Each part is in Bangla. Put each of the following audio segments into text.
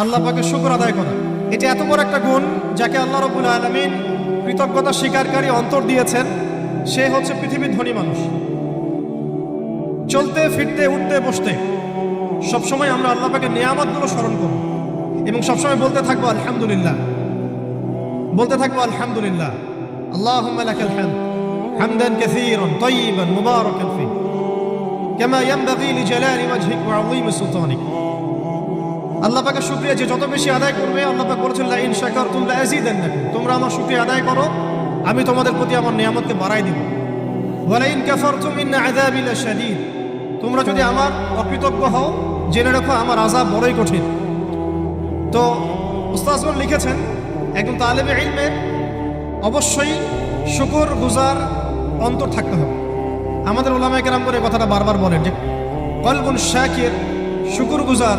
আল্লাহ পাকে শুকর আদায় করা এটা এত বড় একটা গুণ যাকে আল্লাহ রবুল আলমিন কৃতজ্ঞতা স্বীকারকারী অন্তর দিয়েছেন, সে হচ্ছে পৃথিবীর ধনী মানুষ। চলতে, ফিরতে, উঠতে, বসতে, সবসময় আমরা আল্লাহ পাকে নিয়ামতগুলো স্মরণ করব এবং সবসময় বলতে থাকব, আলহামদুলিল্লাহ। বলতে থাকব, আলহামদুলিল্লাহ। আল্লাহ হামদান কাসীরান তাইয়িবান মুবারাকান ফি। সুলতানিক। আল্লাহ পাকে শুকরিয়া যে যত বেশি আদায় করবে, আল্লাহ পাক বলেছেন ইন শাকারতুম লা আযীদান্নাকুম তোমরা আমার শুকরিয়া আদায় করো, আমি তোমাদের প্রতি আমার নিয়ামতকে বাড়াই দিব। ওয়ালা ইন কাফারতুম ইন্না আযাবি লাশাদীদ। তোমরা যদি আমার অকৃতজ্ঞ হও, জেনে রাখো আমার আযাব বড়ই কঠিন। তো উস্তাজগণ লিখেছেন, একজন তালেবে ইলমের অবশ্যই শুকর গুজার অন্তর থাকতে হবে। আমাদের ওলামায় কেরাম করে কথাটা বারবার বলেন যে, কলবুন শাকির, শুকুর গুজার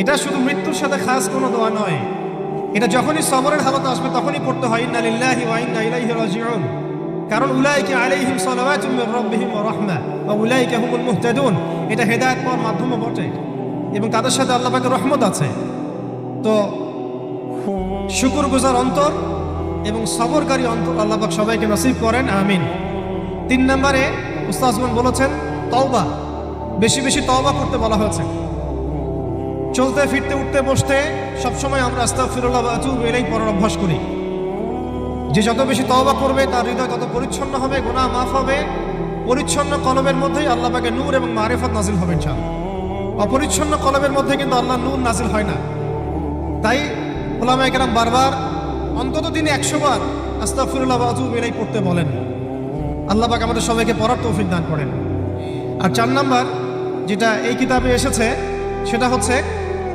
এটা শুধু মৃত্যুর সাথে খাস কোনো দোয়া নয়। এটা যখনই সবরের হালত আসবে তখনই পড়তে হয়, ইন্না লিল্লাহি ওয়া ইন্না ইলাইহি রাজিউন। কারণ উলাইকা আলাইহিম সালাওয়াতুম মির রাব্বিহিম ওয়া রাহমা, ওয়া উলাইকা হুমুল মুহতাদুন। এটা হেদায়েত পাওয়ার মাধ্যমও বটে এবং তাদের সাথে আল্লাহ পাকের রহমত আছে। তো শুকুর গুজার অন্তর এবং সবরকারী অন্তর আল্লাহ পাক সবাইকে নসিব করেন, আমিন। তিন নম্বরে উস্তাজমান বলেছেন, তওবা। বেশি বেশি তওবা করতে বলা হয়েছে। চলতে, ফিরতে, উঠতে, বসতে, সবসময় আমরা আস্তাগফিরুল্লাহ ওয়া আতুবু ইলাইহি পড়ার অভ্যাস করি। যে যত বেশি তওবা করবে, তার হৃদয় তত পরিচ্ছন্ন হবে গোনা মাফ হবে। পরিচ্ছন্ন কলবের মধ্যেই আল্লাহ পাকে নূর এবং মারিফত নাজিল হবে চান অপরিচ্ছন্ন কলবের মধ্যে কিন্তু আল্লাহ নূর নাজিল হয় না। তাই ওলামা একরাম বারবার অন্তত দিনে একশো বার ওয়া আতুবু ইলাইহি পড়তে বলেন। আল্লাহ আমাদের সবাইকে পড়ার তৌফিক দান করেন। আর চার নাম্বার যেটা এই কিতাবে এসেছে, সেটা হচ্ছে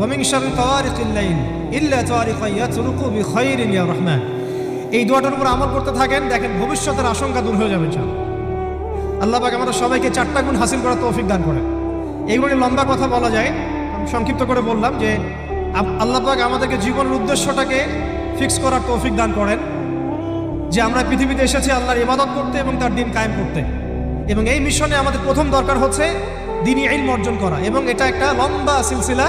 ومن شر طوارق الليل الا طارقا يترك بخير يا রহমান এই দোয়াটার উপর আমল করতে থাকেন, দেখেন ভবিষ্যতের আশঙ্কা দূর হয়ে যাবে ইনশাআল্লাহ। আল্লাহ পাক আমাদের সবাইকে চারটা গুণ হাসিল করার তৌফিক দান করেন। এইগুলি লম্বা কথা বলা যায় সংক্ষিপ্ত করে বললাম যে আল্লাহ পাক আমাদেরকে জীবনের উদ্দেশ্যটাকে ফিক্স করার তৌফিক দান করেন, যে আমরা পৃথিবীতে এসেছি আল্লাহর ইবাদত করতে এবং তার দিন কায়েম করতে। এবং এই মিশনে আমাদের প্রথম দরকার হচ্ছে দিনই আইন অর্জন করা, এবং এটা একটা লম্বা সিলসিলা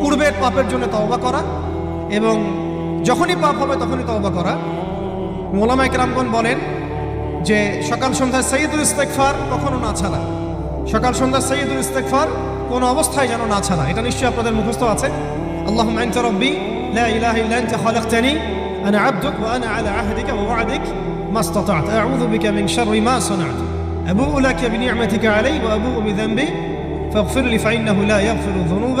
পূর্বের পাপের জন্য তওবা করা এবং যখনই পাপ হবে তখনই তওবা করা মোলামা একরামগণ বলেন যে সকাল সন্ধ্যায় সৈয়দুল ইস্তেকফার কখনো না ছাড়া সকাল সন্ধ্যায় সৈয়দুল ইস্তেকফার কোনো অবস্থায় যেন না ছাড়া এটা নিশ্চয়ই আপনাদের মুখস্থ আছে আল্লাহ আনতা রব্বি লা ইলাহা ইল্লা আনতা খালাকতানি আনা আবদুক ওয়া আনা আলা আহদিকা ওয়া ওয়া'দিক ما استطعت أعوذ بك من شر ما صنعت أبوء لك بنعمتك علي وأبوء بذنبي فاغفر لي فإنه لا يغفر الذنوب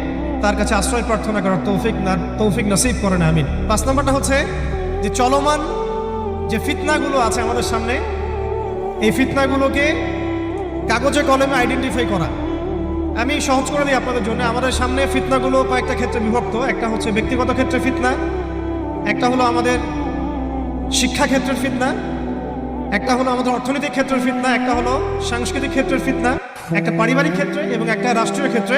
তার কাছে আশ্রয় প্রার্থনা করার তৌফিক না, তৌফিক নসিব করেন আমিন। পাঁচ নম্বরটা হচ্ছে যে চলমান যে ফিতনাগুলো আছে আমাদের সামনে, এই ফিতনাগুলোকে কাগজে কলমে আইডেন্টিফাই করা। আমি সহজ করে দিই আপনাদের জন্য। আমাদের সামনে ফিতনাগুলো কয়েকটা ক্ষেত্রে বিভক্ত। একটা হচ্ছে ব্যক্তিগত ক্ষেত্রে ফিতনা, একটা হলো আমাদের শিক্ষা ক্ষেত্রের ফিতনা, একটা হলো আমাদের অর্থনৈতিক ক্ষেত্রের ফিতনা, একটা হলো সাংস্কৃতিক ক্ষেত্রের ফিতনা, একটা পারিবারিক ক্ষেত্রে এবং একটা রাষ্ট্রীয় ক্ষেত্রে।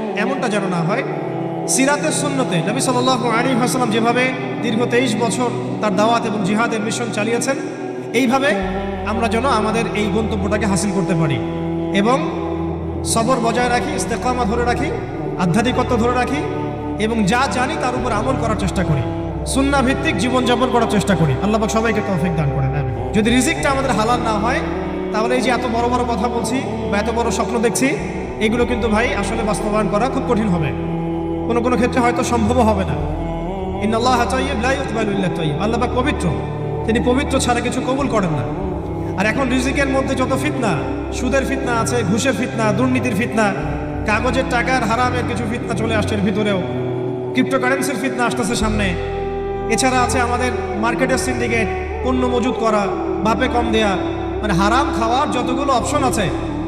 এমনটা যেন না হয়। সিরাতের সুন্নতে নবী সাল্লাহ আলী হাসলাম যেভাবে দীর্ঘ তেইশ বছর তার দাওয়াত এবং জিহাদের মিশন চালিয়েছেন, এইভাবে আমরা যেন আমাদের এই গন্তব্যটাকে হাসিল করতে পারি। এবং সবর বজায় রাখি, ইস্তেকামা ধরে রাখি, আধ্যাত্মিকত্ব ধরে রাখি এবং যা জানি তার উপর আমল করার চেষ্টা করি। সুন্না ভিত্তিক জীবনযাপন করার চেষ্টা করি। আল্লাহ সবাইকে তৌফিক দান আমিন। যদি রিজিকটা আমাদের হালাল না হয়, তাহলে এই যে এত বড় বড় কথা বলছি বা এত বড় স্বপ্ন দেখছি এগুলো কিন্তু ভাই আসলে বাস্তবায়ন করা খুব কঠিন হবে। কোনো কোনো ক্ষেত্রে হয়তো সম্ভবও হবে না। আল্লাহ পাক পবিত্র। তিনি পবিত্র ছাড়া কিছু কবুল করেন না। আর এখন রিজিকের মধ্যে যত ফিতনা, সুদের ফিতনা আছে, ঘুষের ফিতনা, দুর্নীতির ফিতনা, কাগজের টাকার হারামের কিছু ফিতনা চলে আসছে এর ভিতরেও। ক্রিপ্টোকারেন্সির ফিতনা আসতেছে সামনে। এছাড়া আছে আমাদের মার্কেটের সিন্ডিকেট, পণ্য মজুত করা, বাপে কম দেয়া। মানে হারাম খাওয়ার যতগুলো অপশন আছে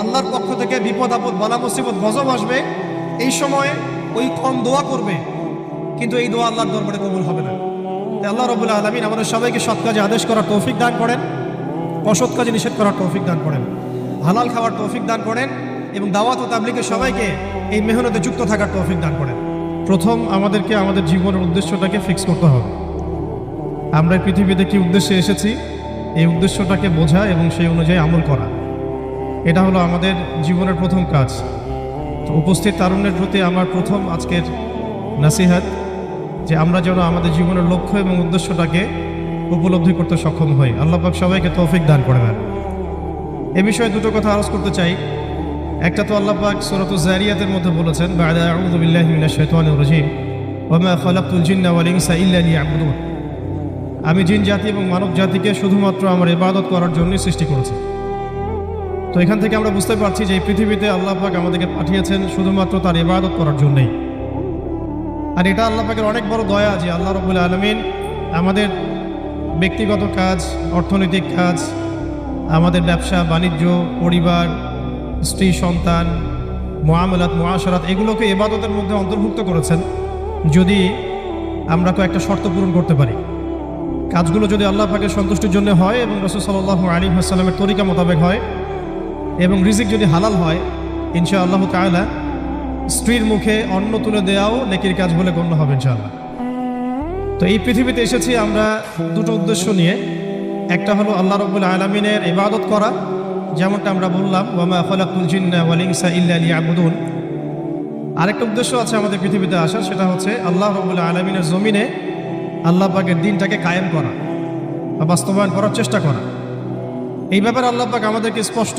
আল্লাহর পক্ষ থেকে বিপদ, আপদ, বালা, মুসিবত, গজব আসবে, এই সময়ে ওই কম দোয়া করবে, কিন্তু এই দোয়া আল্লাহর দরবারে কবুল হবে না। তাই আল্লাহ রবুল্লাহ আলমিন আমাদের সবাইকে সৎ কাজে আদেশ করার তৌফিক দান করেন, অসৎ কাজে নিষেধ করার তৌফিক দান করেন, হালাল খাওয়ার তৌফিক দান করেন এবং দাওয়াত ও তাবলিকে সবাইকে এই মেহনতে যুক্ত থাকার তৌফিক দান করেন। প্রথম আমাদেরকে আমাদের জীবনের উদ্দেশ্যটাকে ফিক্স করতে হবে। আমরা পৃথিবীতে কি উদ্দেশ্যে এসেছি? এই উদ্দেশ্যটাকে বোঝা এবং সেই অনুযায়ী আমল করা। এটা হলো আমাদের জীবনের প্রথম কাজ। তো উপস্থিত তারুণ্যের প্রতি আমার প্রথম আজকের নাসিহাত, যে আমরা যেন আমাদের জীবনের লক্ষ্য এবং উদ্দেশ্যটাকে উপলব্ধি করতে সক্ষম হই। আল্লাহ পাক সবাইকে তৌফিক দান করে দেন। এ বিষয়ে দুটো কথা আলোচ করতে চাই। একটা তো আল্লাহ পাক সূরাতুজ জারিয়াতের মধ্যে বলেছেন আমি জিন জাতি এবং মানব জাতিকে শুধুমাত্র আমার ইবাদত করার জন্যই সৃষ্টি করেছি। তো এখান থেকে আমরা বুঝতে পারছি যে এই পৃথিবীতে আল্লাহ পাক আমাদেরকে পাঠিয়েছেন শুধুমাত্র তার ইবাদত করার জন্যই। আর এটা আল্লাহ পাকের অনেক বড় দয়া যে আল্লাহ রবুল আলমিন আমাদের ব্যক্তিগত কাজ, অর্থনৈতিক কাজ, আমাদের ব্যবসা, বাণিজ্য, পরিবার, স্ত্রী, সন্তান মোয়ামলাত মোয়াশরাত এগুলোকে এবাদতের মধ্যে অন্তর্ভুক্ত করেছেন যদি আমরা কয়েকটা শর্ত পূরণ করতে পারি। কাজগুলো যদি আল্লাহ পাকের সন্তুষ্টির জন্য হয় এবং রসুল সাল্লাহ আলী আসসালামের তরিকা মোতাবেক হয় এবং রিজিক যদি হালাল হয় ইনশা আল্লাহ তাআলা স্ত্রীর মুখে অন্ন তুলে দেওয়াও নেকির কাজ বলে গণ্য হবে ইনশাআল্লাহ। তো এই পৃথিবীতে এসেছি আমরা দুটো উদ্দেশ্য নিয়ে। একটা হলো আল্লাহ রবুল আলমিনের ইবাদত করা, যেমনটা আমরা বললাম, ওয়ামা খলাকুল জিন্না ওয়াল ইনসা ইল্লা লিয়াবুদুন। আরেকটা উদ্দেশ্য আছে আমাদের পৃথিবীতে আসার, সেটা হচ্ছে আল্লাহ রবুল আলমিনের জমিনে আল্লাহ পাকের দিনটাকে কায়েম করা বা বাস্তবায়ন করার চেষ্টা করা। এই ব্যাপারে আল্লাহ পাক আমাদেরকে স্পষ্ট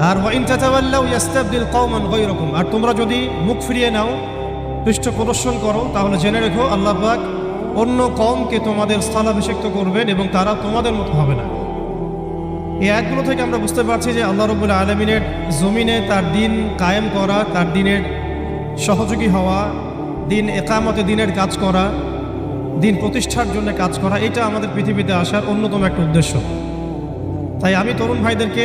আর ওয়াইন তাতাওয়াল্লাউ ইয়াস্তাবদিল কওমান গায়রাকুম। আর তোমরা যদি মুখ ফিরিয়ে নাও, পৃষ্ঠ প্রদর্শন করো, তাহলে জেনে রেখো, আল্লাহ অন্য কওমকে তোমাদের স্থলাভিষিক্ত করবেন এবং তারা তোমাদের মতো হবে না। এই আয়াতগুলো থেকে আমরা বুঝতে পারছি যে আল্লাহ রবুল্লা আলমিনের জমিনে তার দিন কায়েম করা, তার দিনের সহযোগী হওয়া, দিন একামতে দিনের কাজ করা, দিন প্রতিষ্ঠার জন্য কাজ করা, এটা আমাদের পৃথিবীতে আসার অন্যতম একটা উদ্দেশ্য। তাই আমি তরুণ ভাইদেরকে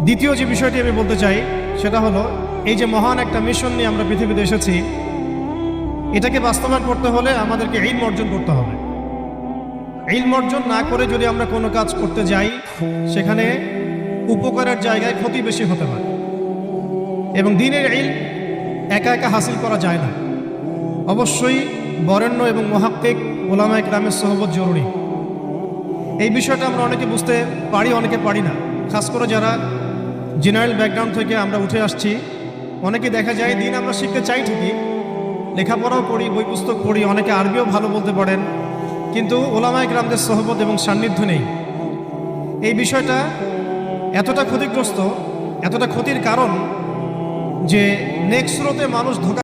দ্বিতীয় যে বিষয়টি আমি বলতে চাই, সেটা হলো, এই যে মহান একটা মিশন নিয়ে আমরা পৃথিবীতে এসেছি, এটাকে বাস্তবায়ন করতে হলে আমাদেরকে ইলম অর্জন করতে হবে। ইলম অর্জন না করে যদি আমরা কোনো কাজ করতে যাই, সেখানে উপকারের জায়গায় ক্ষতি বেশি হতে পারে। এবং দিনের ইল একা একা হাসিল করা যায় না। অবশ্যই বরেণ্য এবং মহাক্কিক ওলামা ইকরামের সহবত জরুরি। এই বিষয়টা আমরা অনেকে বুঝতে পারি, অনেকে পারি না। খাস করে যারা জেনারেল ব্যাকগ্রাউন্ড থেকে আমরা উঠে আসছি। অনেকে দেখা যায় দিন আমরা শিখতে চাই ঠিকই, লেখাপড়াও পড়ি বই পুস্তক পড়ি, অনেকে আরবিও ভালো বলতে পারেন, কিন্তু ওলামায় গ্রামদের সহবত এবং সান্নিধ্য নেই। এই বিষয়টা এতটা ক্ষতিগ্রস্ত, এতটা ক্ষতির কারণ যে নেক্সট স্রোতে মানুষ ধোকা